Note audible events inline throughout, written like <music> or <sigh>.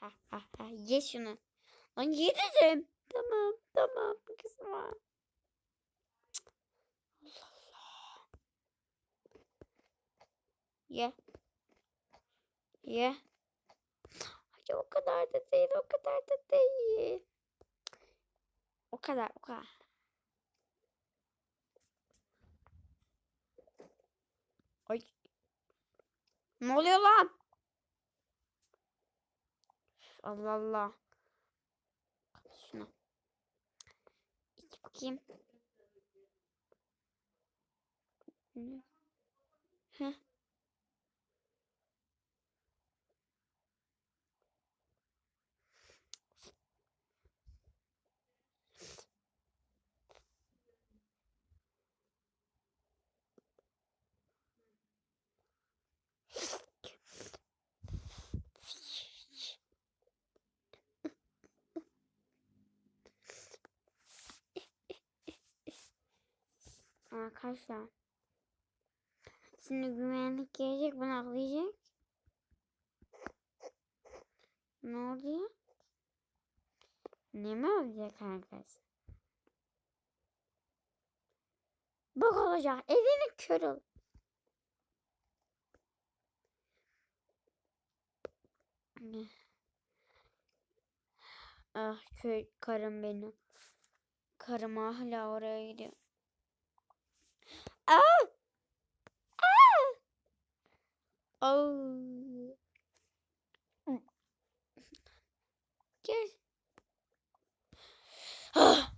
Ha ha ha. Ye şunu. Lan ye. Tamam tamam kızım. Allah Allah. Ye. Ye. Ay, o kadar da değil, o kadar da değil. O kadar, o kadar. Ay. Ne oluyor lan? Allah Allah. Kapat Şunu. İç bakayım. Heh. Arkadaşlar. Şimdi güvenlik gelecek bana aklayacak. Ne oluyor? Ne mi olacak arkadaşlar? Bak olacak. Elini kör. Ah köy karım benim. Karım hala oraya gidiyor. Aa! Aa! Au! Gel. Ah!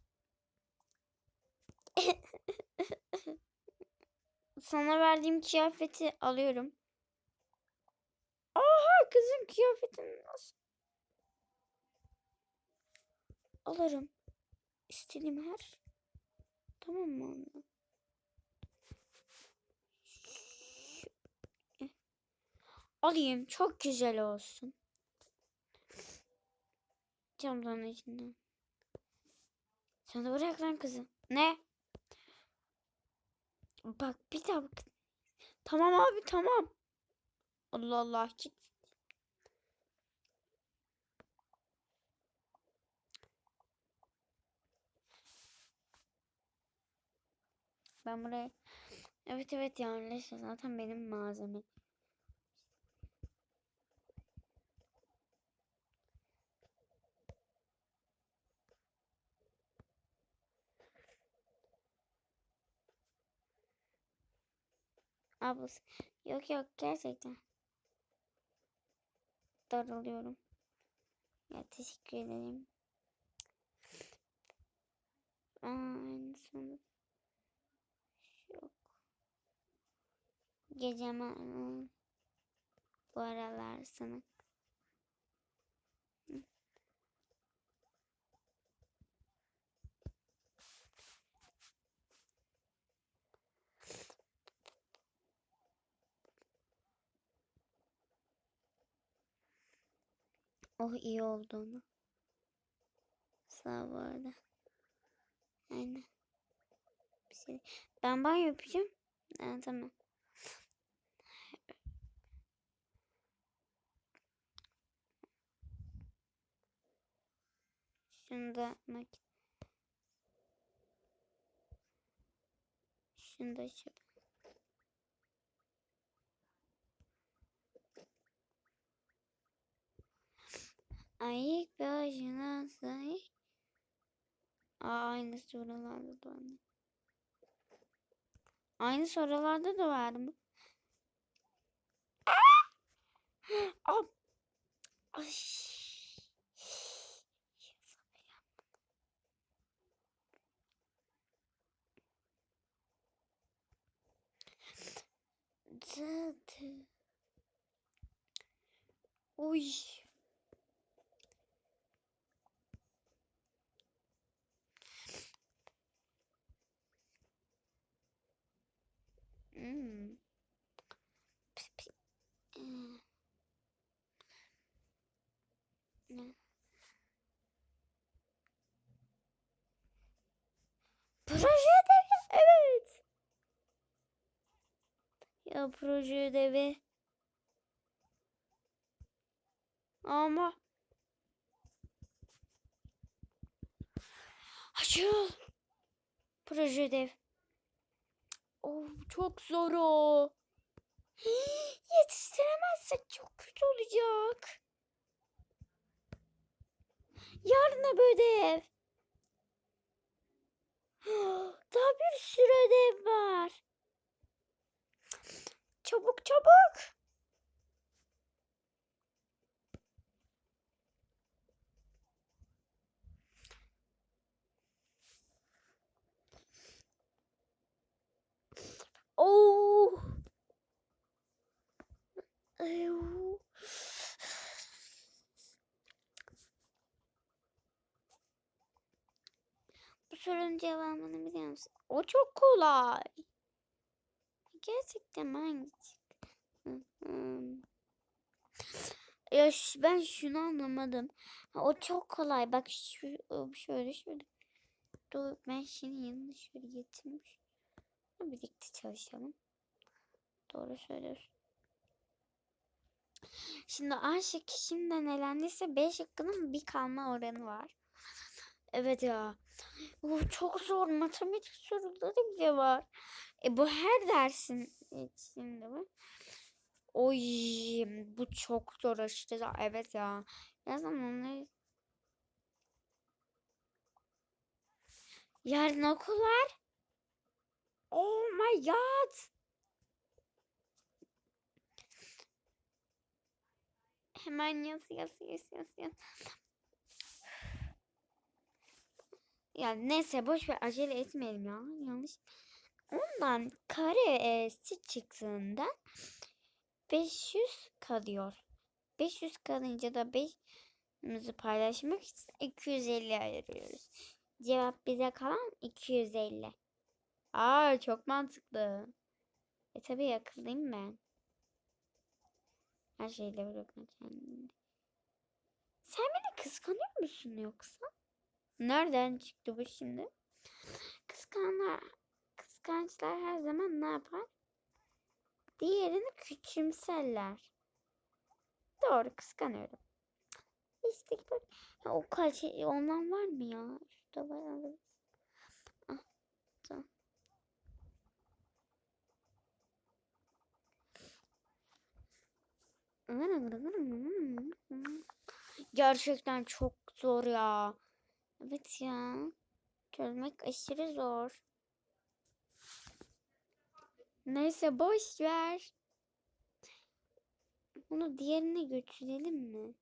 Sana verdiğim kıyafeti alıyorum. Aha kızın kıyafetini nasıl? Alırım. İstediğim her. Tamam mı ondan? Alayım. Çok güzel olsun. Camdan içinden. Sen de bırak lan kızı. Ne? Bak bir daha bak. Tamam abi tamam. Allah Allah git. Ben buraya Evet evet yanlış zaten benim malzeme. Ablası. Yok yok gerçekten. Daralıyorum. Ya teşekkür ederim. Aa, aynısını. Yok. Geceme ıı, bu aralar sana. Oh iyi olduğunu. Sağ bu arada. Aynen. Bir şey. Ben banyo yapacağım. Ha, tamam. Şunu da mak Şunu da şu. Ayık başına say. Aa, aynı sorularda da var. Aynı sorularda da var mı? Aa! Cadı. Uy. Hmm. Proje ödevi. Evet. Ya proje ödevi. Ama. Açıl. Proje ödevi. Oh, çok zor o. <gasps> Yetiştiremezsek çok kötü olacak. Yarına bir ödev. <gasps> Daha bir sürü ödev var. Çabuk çabuk. Oh. Ew. Bu sorunun cevabını biliyor musun? O çok kolay. Gerçekten hangisi? Ya ben şunu anlamadım. O çok kolay. Bak şu şöyle şöyle. Dur ben şimdi yanına şöyle getirmiş. Birlikte çalışalım. Doğru söylüyorsun. Şimdi A şıkkı şimdiden elendiyse B şıkkının bir kalma oranı var. Evet ya. Bu çok zor. Matematik soruları bile var. E bu her dersin içinde mi? Oy bu çok zor aşırı. Evet ya. Yazın onları. Yarın okul var. Oh my god. Hemen yaz yaz yaz yaz yaz. Ya neyse boş ver acele etmeyelim ya. Yanlış. Ondan kare e'si çıktığında 500 kalıyor. 500 kalınca da 5'imizi paylaşmak için 250 ayırıyoruz. Cevap bize kalan 250. Aa çok mantıklı. E tabii akıllıyım ben. Her şeyle bırakma kendini. Sen beni kıskanıyor musun yoksa? Nereden çıktı bu şimdi? Kıskanlar, kıskançlar her zaman ne yapar? Diğerini küçümserler. Doğru kıskanıyorum. İşte bak. Ya o kaç ondan var mı ya? Şurada var. Ah, tamam. Gerçekten çok zor ya. Evet ya. Çözmek aşırı zor. Neyse boş ver. Bunu diğerine götürelim mi?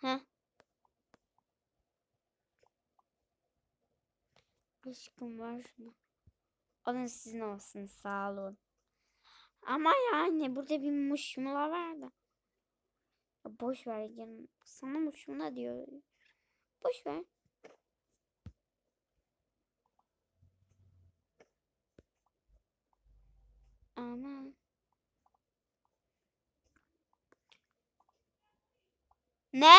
Heh. Aşkım var şunu. Alın sizin olsun sağ olun. Ama yani burada bir muşmula var da. Boş ver canım. Sana muşmula diyor. Boş ver. Ama. Ne?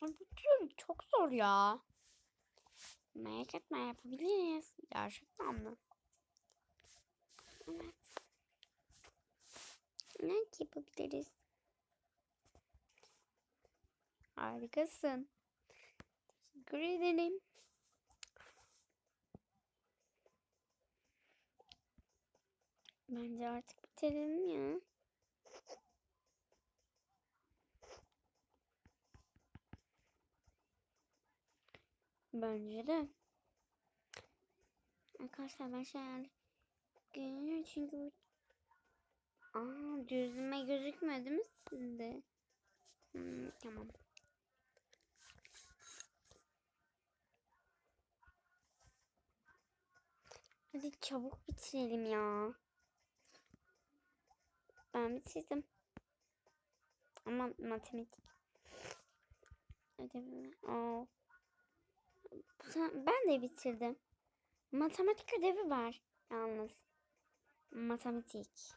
Bu çok zor ya. Merak etme yapabiliriz. Gerçekten mi? Evet. Ne yapabiliriz? Harikasın. Teşekkür ederim. Bence artık bitirelim ya. Bence de. Arkadaşlar ben şey yani çünkü bu Aa düzleme gözükmedi mi sizde? Hmm, tamam. Hadi çabuk bitirelim ya. Ben bitirdim. Ama matematik. Ödevimi. Aa. Ben de bitirdim. Matematik ödevi var yalnız. Matematik.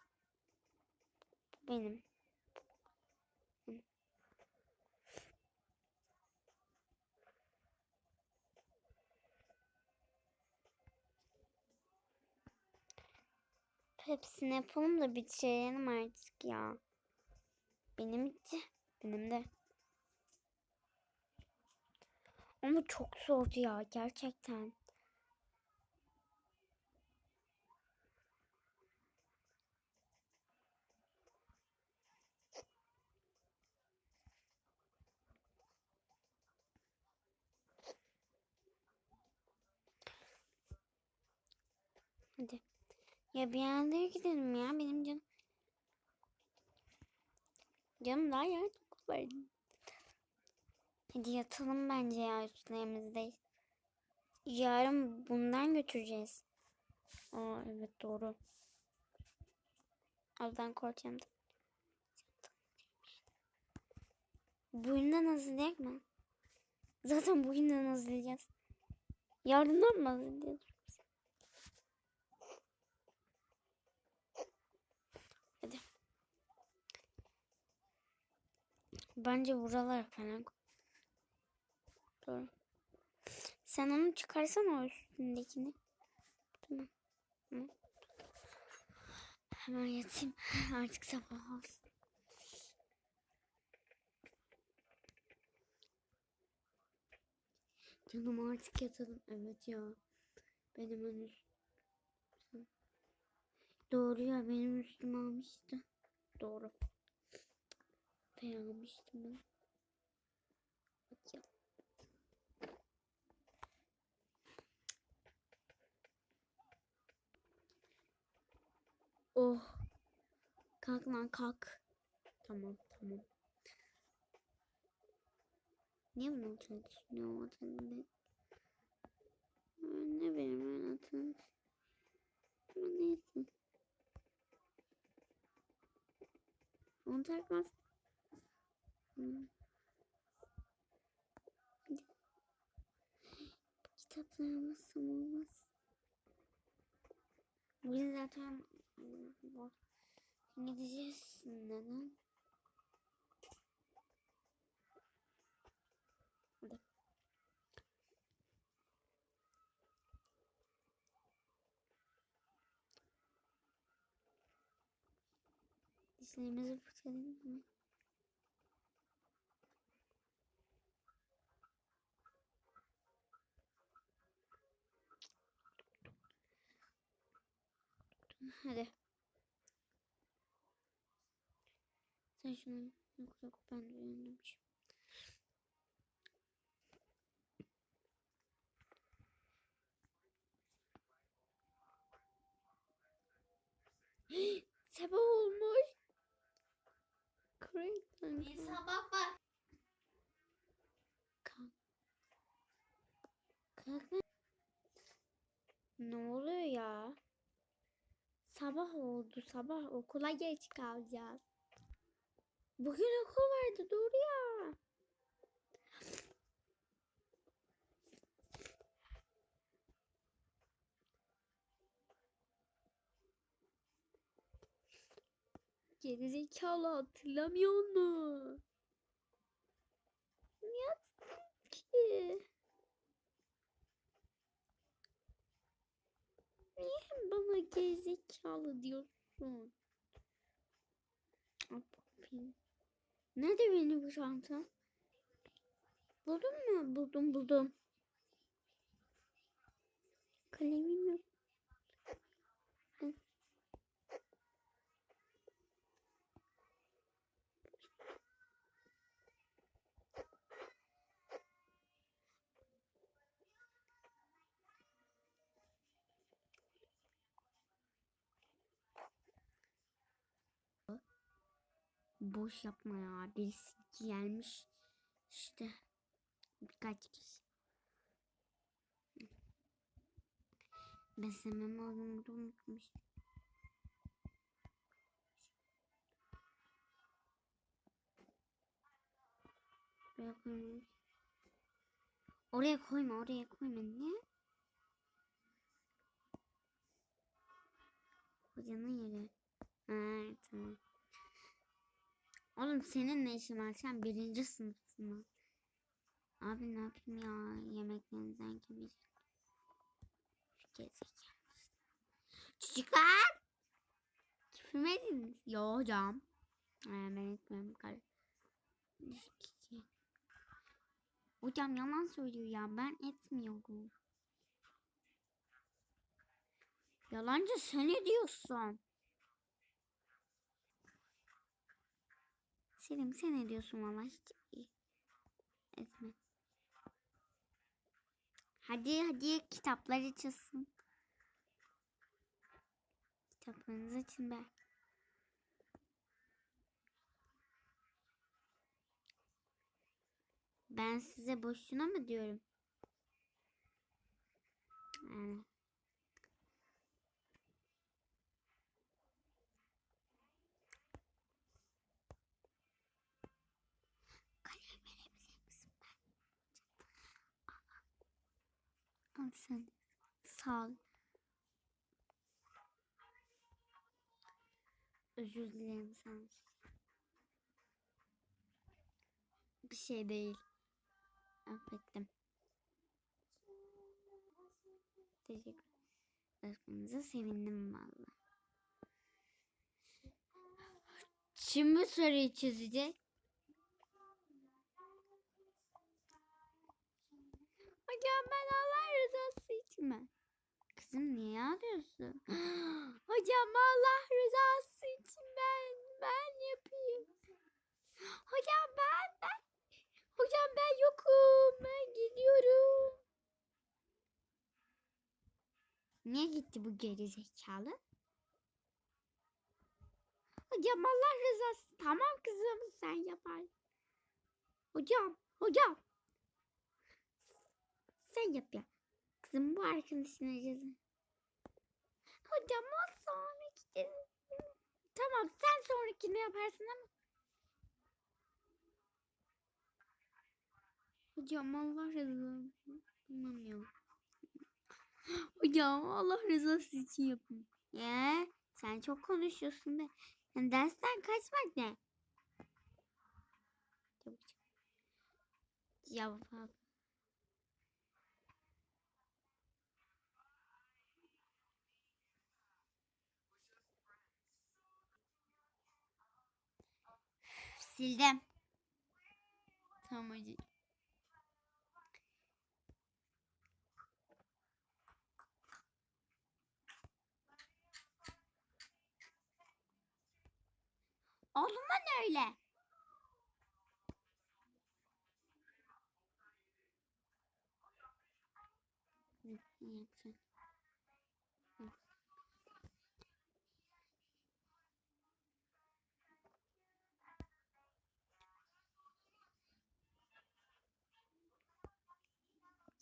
Benim. hepsini yapalım da bitirelim artık ya. Benim bitti. Benim de. Ama çok zordu ya gerçekten. Hadi. Ya bir yerlere gidelim ya benim canım. Canım daha yer çok var. Hadi yatalım bence ya üstlerimizde. Yarın bundan götüreceğiz. Aa evet doğru. Aldan korkacağım. Bugünden hazırlayak mı? Zaten bugünden hazırlayacağız. Yarından mı hazırlayacağız? Hadi. Bence buralar falan. Doğru. Sen onu çıkarsana o üstündekini. Tamam. Hı. Hemen yatayım. Artık sabah olsun. Canım artık yatalım. Evet ya. Benim en üstüm. Doğru ya benim üstüm almıştı. Doğru. Ben ben. Bakayım. Oh. Kalk lan kalk. Tamam tamam. Niye bunu çalışmıyor adını? Ne benim? Ama neyse. Onu takmaz. Hmm. Hadi. Kitapları almazsam olmaz. Biz zaten var. Gideceğiz. Neden? Hadi. Dişlerimizi fırçalayalım mı? Hadi. Sen şunu yok yok ben de uyanmışım. <gasps> Sabah olmuş. Korktum. Bir sabah var. Kalk. Kalk lan. Ne oluyor ya? Sabah oldu sabah okula geç kalacağız. Bugün okul vardı doğru ya. Gerizekalı hatırlamıyor mu? Niye ki? Niye bana gerizekalı diyorsun? Nerede benim bu çanta? Buldun mu? Buldum buldum. Kalemim yok. Boş yapma ya. Birisi gelmiş. İşte birkaç kişi. Beslemem aldığımı da unutmuştum. Oraya koyma. Oraya koyma, oraya koyma. Ne? Hocanın yeri. Ha, tamam. Oğlum senin ne işin var? Sen birinci sınıfsın mı? Abi ne yapayım ya? Yemeklerinizden kim Gezekalı. Çocuklar! etmediniz. Yo hocam. Ee, ben etmiyorum. Hocam yalan söylüyor ya. Ben etmiyorum. Yalancı sen ne diyorsun? Selim sen ne diyorsun valla hiç etme. Hadi hadi kitaplar açılsın. Kitaplarınızı açın be. Ben size boşuna mı diyorum? Yani. Sen. Sağ ol. Özür dilerim sen. Bir şey değil. Affettim. Teşekkür ederim. sevindim valla. Şimdi soruyu çözecek. Hocam ben Allah rızası için? Kızım niye ağlıyorsun? <gasps> Hocam Allah rızası için ben ben yapayım. <gasps> Hocam ben ben Hocam ben yokum. Ben gidiyorum. Niye gitti bu geri zekalı? Hocam Allah rızası. Tamam kızım sen yapar. Hocam, hocam. Sen yap ya. Kızım bu arkadaşın acısı. Hocam o sonraki. Tamam sen sonrakini yaparsın ama. Hocam Allah rızası yapamıyorum. Hocam Allah rızası için yapın. Ya sen çok konuşuyorsun be. Yani dersten kaçmak ne? Cevap. Sildim. Tamam hocam. Olmaz öyle.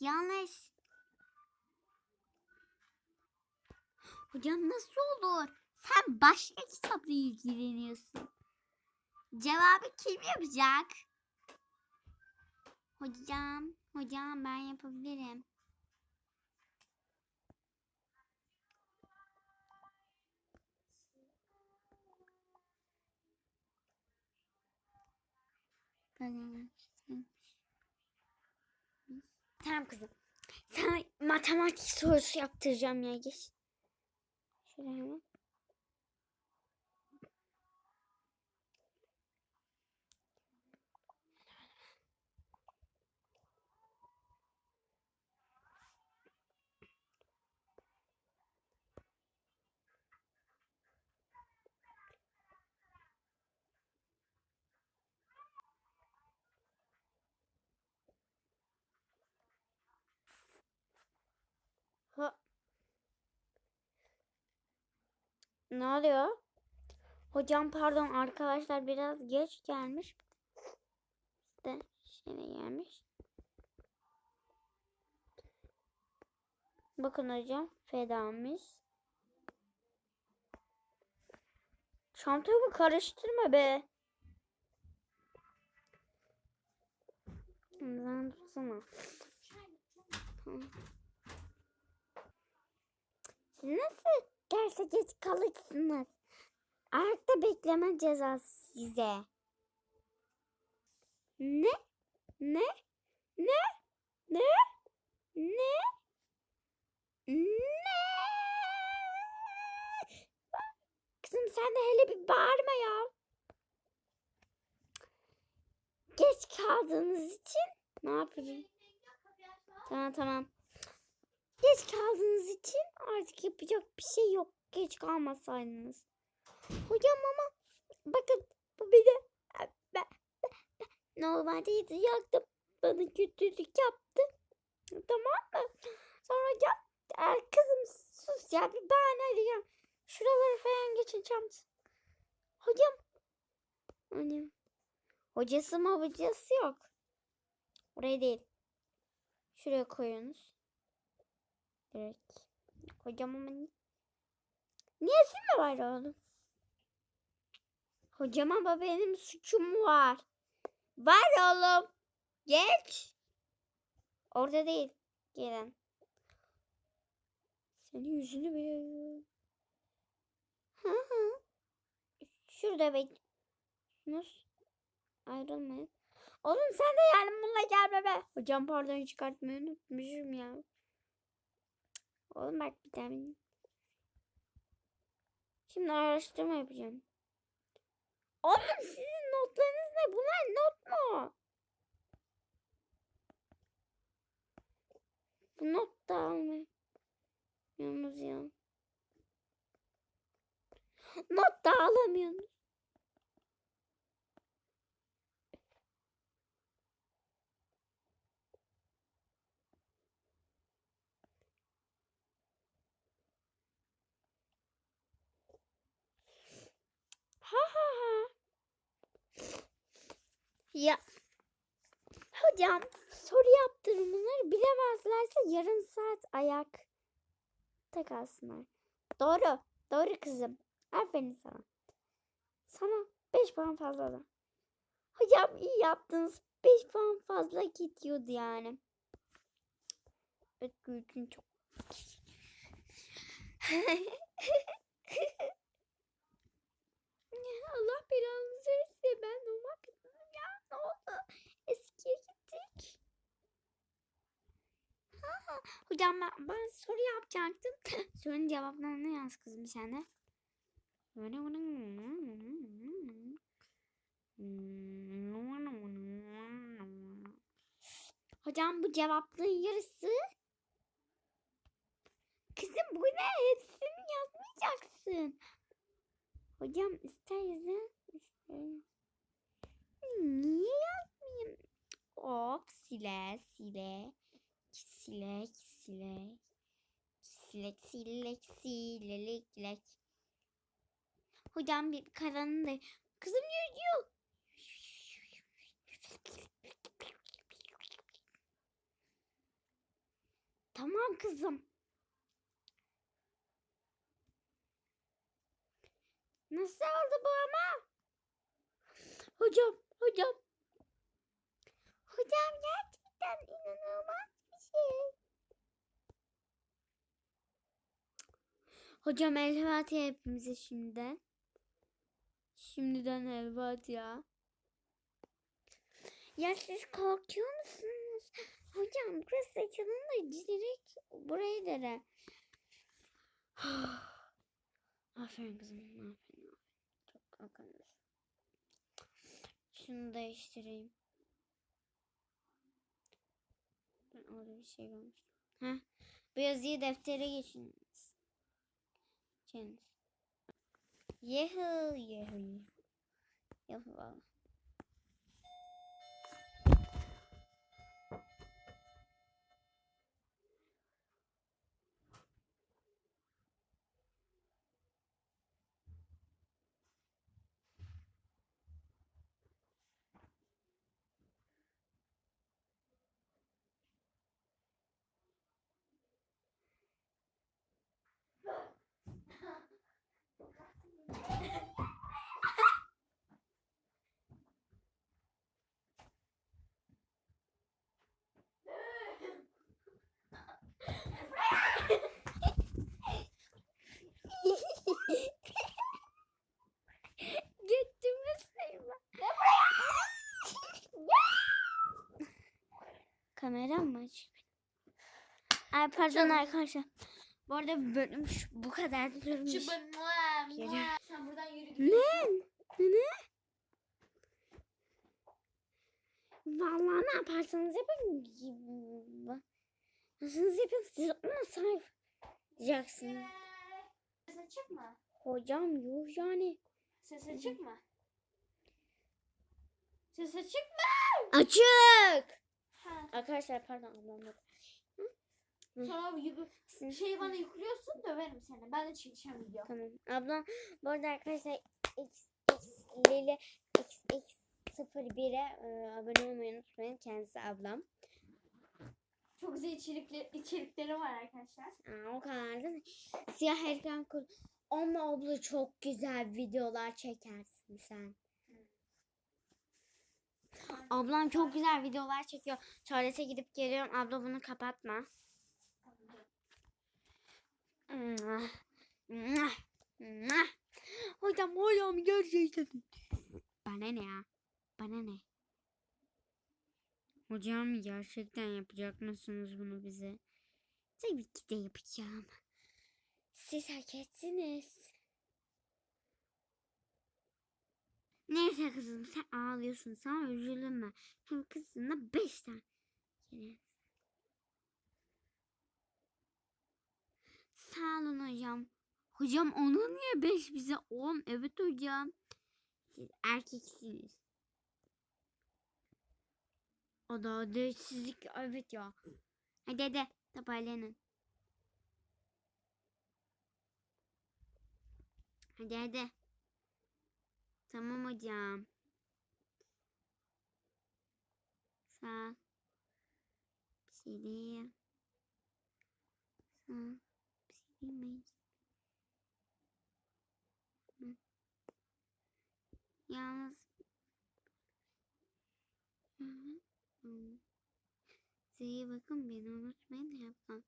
Yanlış. Hocam nasıl olur? Sen başka kitapla ilgileniyorsun. Cevabı kim yapacak? Hocam, hocam ben yapabilirim. Tamam kızım. Sana matematik sorusu yaptıracağım ya geç. Şöyle hemen. Ha. Ne oluyor? Hocam pardon arkadaşlar biraz geç gelmiş. İşte şöyle gelmiş. Bakın hocam fedamız. Çantamı karıştırma be. Ben tutsana. Siz nasıl derse geç kalırsınız? Ayakta bekleme cezası size. Ne? Ne? Ne? Ne? Ne? Ne? Kızım sen de hele bir bağırma ya. Geç kaldığınız için ne yapayım? Tamam tamam. Geç kaldığınız için artık yapacak bir şey yok. Geç kalmasaydınız. Hocam ama bakın bu de ben, ben- ben normalde yazacaktım. Bana kötülük yaptı. Tamam mı? Sonra hocam "Aa, kızım sus ya bir bahane arayacağım. Şuraları falan geçeceğim. Hocam. Annem. Hocası mı hocası yok. Oraya değil. Şuraya koyuyorsunuz. Direkt. Hocam ama ni- Niyesi mi var oğlum? Hocam ama benim suçum var. Var oğlum. Geç. Orada değil. Gelen. Senin yüzünü bile... Hı hı. Şurada bekliyorsunuz. Ayrılmayın. Oğlum sen de yani bununla gelme be. Hocam pardon çıkartmayı unutmuşum ya. Oğlum bak bir tane. Şimdi araştırma yapacağım. Oğlum sizin notlarınız ne? Bunlar not mu? Bu not da almıyor. Yalnız ya. Not da alamıyorsunuz. Ha ha ha. Ya. Hocam soru yaptırımları bilemezlerse yarım saat ayak kalsınlar. Doğru. Doğru kızım. Aferin sana. Sana 5 puan fazla da. Hocam iyi yaptınız. 5 puan fazla gidiyordu yani. Evet Gülçin çok. <laughs> Allah belanızı versin. Ben olmak. Ne oldu? Eskiye gittik. Ha, hocam ben, ben soru yapacaktım. <laughs> Sorunun cevaplarını yaz kızım sen de. Hocam bu cevapların yarısı. Kızım bu ne? Hepsini yazmayacaksın. Hocam ister yazın. ister- Niye yazmayayım? Hop sile sile. Silek silek. Silek silek silelek silek. Hocam bir karanın da. Kızım yüzüyor. Tamam kızım. Nasıl oldu bu ama? Hocam, hocam. Hocam gerçekten inanılmaz bir şey. Hocam el Fatiha hepimize şimdiden. Şimdiden el Fatiha. Ya siz korkuyor musunuz? Hocam burası açılınca direkt buraya dere. <sighs> aferin kızım. Aferin. aferin. Çok akıllısın. Şunu değiştireyim. Ben orada bir şey görmüştüm. Heh. Bu yazıyı deftere geçiniz. Geçiniz. Yehu yehu. Yehu Kameram mı açık? Ay pardon arkadaşlar. Bu arada bölüm şu- bu kadar diyorum. Şu bölüm. Sen buradan yürü. Ne? Ne? Vallahi ne yaparsanız yapın. Nasılsınız yapın siz ona sahip diyeceksiniz. Ses açık mı? Hocam yuh yani. Ses açık mı? Ses açık mı? Açık. Ha. Arkadaşlar pardon ablam yok. Tamam. Sizin Şey bana yüklüyorsun döverim seni. Ben de çekeceğim video. Tamam. Ablam bu arada arkadaşlar x x Lili x x 01'e e, abone olmayı unutmayın. Kendisi ablam. Çok güzel içerikli, içerikleri var arkadaşlar. Aa, o kadar da siyah ekran kur. Ama abla çok güzel videolar çekersin sen. Ablam çok güzel videolar çekiyor. Tuvalete gidip geliyorum. Abla bunu kapatma. Hocam hocam gerçekten. Bana ne ya? Bana ne? Hocam gerçekten yapacak mısınız bunu bize? Tabii ki de yapacağım. Siz hak etsiniz. Neyse kızım sen ağlıyorsun sana üzülme. Hem kızına beş tane. Yine. Sağ olun hocam. Hocam ona niye beş bize on? Evet hocam. Siz erkeksiniz. O da adaletsizlik. Evet ya. Hadi hadi toparlanın. Hadi hadi. Tamam hocam. Sağ ol. Bir şey değil. Sağ ol. Bir şey değil. Hı. Yalnız. Size iyi bakın beni unutmayın. Yapmam.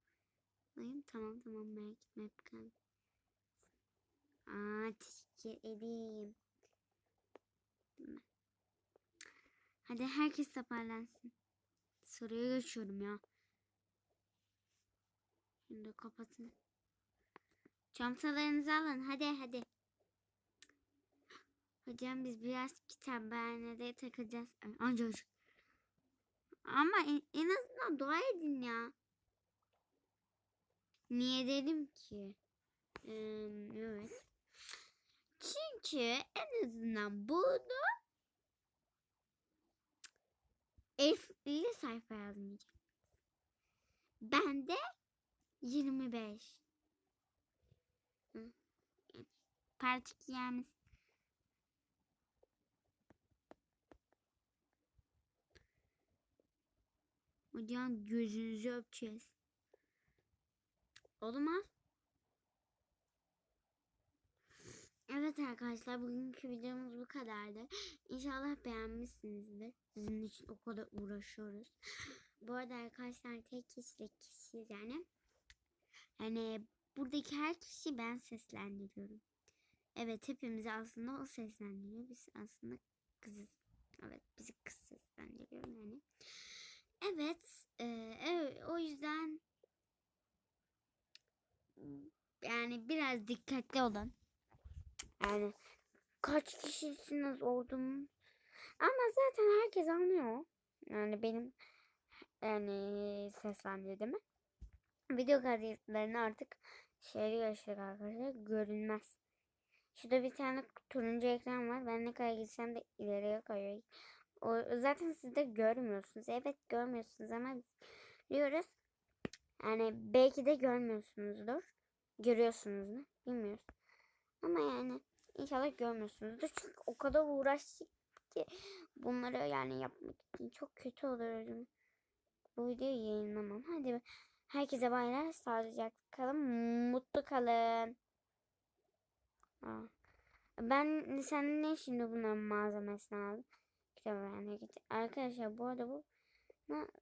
Tamam tamam merak etme yapacağım. Aa teşekkür edeyim. Hadi herkes toparlansın. Soruya geçiyorum ya. Şimdi kapatın. Çantalarınızı alın. Hadi hadi. Hocam biz biraz kitaphanede takılacağız. Ay, Anca Ama en, en azından dua edin ya. Niye dedim ki? Ee, evet. Çünkü en azından bunu 50 sayfa yazmayacağım. Ben de 25. Hı. Partik yani. Hocam gözünüzü öpeceğiz. Olmaz. Evet arkadaşlar bugünkü videomuz bu kadardı. İnşallah beğenmişsinizdir. Sizin için o kadar uğraşıyoruz. Bu arada arkadaşlar tek kişilik kişiyiz yani. Yani buradaki her kişi ben seslendiriyorum. Evet hepimizi aslında o seslendiriyor. Biz aslında kızız. Evet bizi kız seslendiriyor yani. Evet, e, evet o yüzden yani biraz dikkatli olun. Yani kaç kişisiniz oldum. Ama zaten herkes anlıyor. Yani benim yani seslendirdiğimi. Video kayıtlarını artık şehri yaşadık arkadaşlar. Görünmez. Şurada bir tane turuncu ekran var. Ben ne kadar gitsem de ileriye kayıyor. O, zaten siz de görmüyorsunuz. Evet görmüyorsunuz ama biliyoruz. Yani belki de görmüyorsunuzdur. Görüyorsunuz mu? Bilmiyoruz. Ama yani inşallah görmüyorsunuzdur. Çünkü o kadar uğraştık ki bunları yani yapmak için çok kötü olur. Bu videoyu yayınlamam. Hadi herkese baylar. Sağlıcakla kalın. Mutlu kalın. Aa. Ben sen ne şimdi bunların malzemesini aldım? Kütüphane git. Arkadaşlar bu arada bu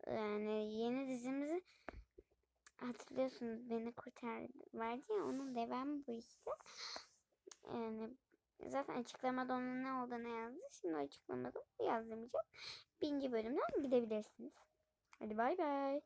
yani yeni dizimizi hatırlıyorsunuz beni kurtar vardı ya onun devamı bu işte. Yani zaten açıklamada onun ne olduğunu yazdı. Şimdi açıklamada bu yazdırmayacağım. Birinci bölümden gidebilirsiniz. Hadi bay bay.